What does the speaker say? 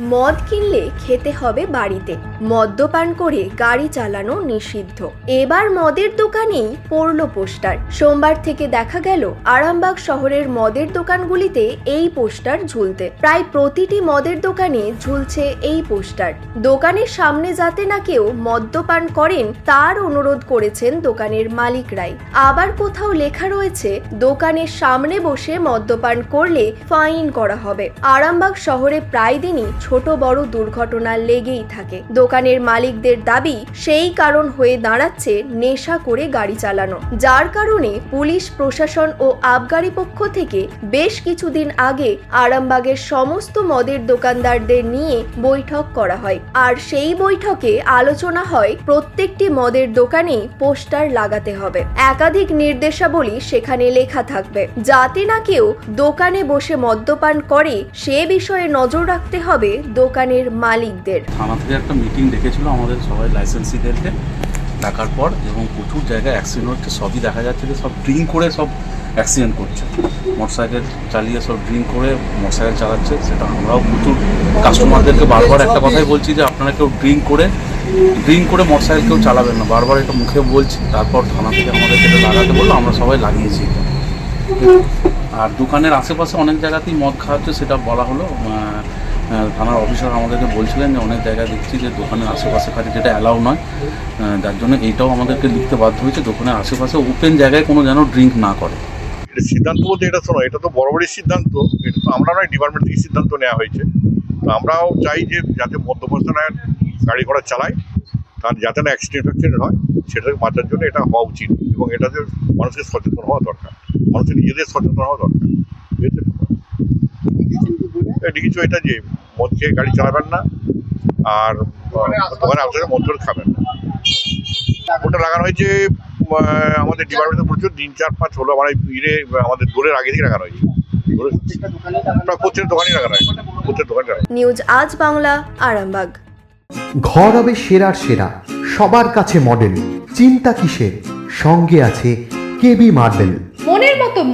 মদ কিনলে খেতে হবে বাড়িতে। মদ্যপান করে গাড়ি চালানো নিষিদ্ধ। এবার মদের দোকানেই পড়ল পোস্টার। সোমবার থেকে দেখা গেল, আরামবাগ শহরের মদের দোকানগুলিতে এই পোস্টার ঝুলতে। প্রায় প্রতিটি মদের দোকানে ঝুলছে এই পোস্টার। দোকানের সামনে যাতে না কেউ মদ্যপান করেন, তার অনুরোধ করেছেন দোকানের মালিকরাই আবার কোথাও লেখা রয়েছে, দোকানের সামনে বসে মদ্যপান করলে ফাইন করা হবে। আরামবাগ শহরে প্রায় দিনই ছোট বড় দুর্ঘটনা লেগেই থাকে। দোকানের মালিকদের দাবি, সেই কারণ হয়ে দাঁড়াচ্ছে নেশা করে গাড়ি চালানো। যার কারণে পুলিশ, প্রশাসন ও আবগারি পক্ষ থেকে বেশ কিছুদিন আগে আরামবাগের সমস্ত মদের দোকানদারদের নিয়ে বৈঠক করা হয়। আর সেই বৈঠকে আলোচনা হয়, প্রত্যেকটি মদের দোকানেই পোস্টার লাগাতে হবে। একাধিক নির্দেশাবলী সেখানে লেখা থাকবে। যাতে না কেউ দোকানে বসে মদ্যপান করে, সে বিষয়ে নজর রাখতে হবে দোকানের মালিকদের। থানা থেকে একটা মিটিং ডেকেছিল আমাদের সবাই লাইসেন্সিদেরকে ডাকার পর এবং প্রচুর জায়গায় অ্যাক্সিডেন্ট হচ্ছে, সবই দেখা যাচ্ছে যে সব ড্রিঙ্ক করে সব অ্যাক্সিডেন্ট করছে। মোটরসাইকেল চালিয়ে সব ড্রিঙ্ক করে মোটরসাইকেল চালাচ্ছে, সেটা আমরাও প্রচুর কাস্টমারদেরকে বারবার একটা কথাই বলছি যে আপনারা কেউ ড্রিঙ্ক করে ড্রিঙ্ক করে মোটরসাইকেল কেউ চালাবেন না। বারবার এটা মুখে বলছি, তারপর থানা থেকে আমাদের যেটা লাগাতে বলল, আমরা সবাই লাগিয়েছি। আর দোকানের আশেপাশে অনেক জায়গাতেই মদ খাওয়া হচ্ছে, সেটা বলা হলো। থানার অফিসার আমাদেরকে বলছিলেন যে অনেক জায়গায় দেখছি যে দোকানের আশেপাশে খালি যেটা অ্যালাউ নয়। যার জন্য এইটাও আমাদেরকে লিখতে বাধ্য হয়েছে দোকানের আশেপাশে ওপেন জায়গায় কোনো যেন ড্রিঙ্ক না করে। এটা সিদ্ধান্ত বলতে এটা শোনো এটা তো বড় বড়ই সিদ্ধান্ত এটা তো আমরা নয় ডিপার্টমেন্ট থেকে সিদ্ধান্ত নেওয়া হয়েছে। তো আমরাও চাই যে যাতে মধ্যপ্রস্থানায় গাড়ি ঘোড়া চালায় তার যাতে না অ্যাক্সিডেন্ট ফ্যাক্সিডেন্ট হয় সেটাকে বাঁচার জন্য এটা হওয়া উচিত এবং এটাতে মানুষকে সচেতন হওয়া দরকার মানুষের নিজেদের সচেতন হওয়া দরকার বুঝেছেন? এটা কিছু এটা যে মদ খেয়ে গাড়ি চালাবেন না আর আহ, দোকানে আপনারা মদ ধরে খাবেন না। ওটা লাগানো হয়েছে আমাদের ডিপার্টমেন্টে প্রচুর তিন চার পাঁচ হলো আমার এই ইয়ে আমাদের দূরের আগে থেকে লাগানো হয়েছে। প্রত্যেক লাগানো হয়েছে। প্রত্যেক দোকানে নিউজ আজ বাংলা আরামবাগ। ঘর হবে সেরার সেরা সবার কাছে মডেল চিন্তা কিসের? সঙ্গে আছে KB marble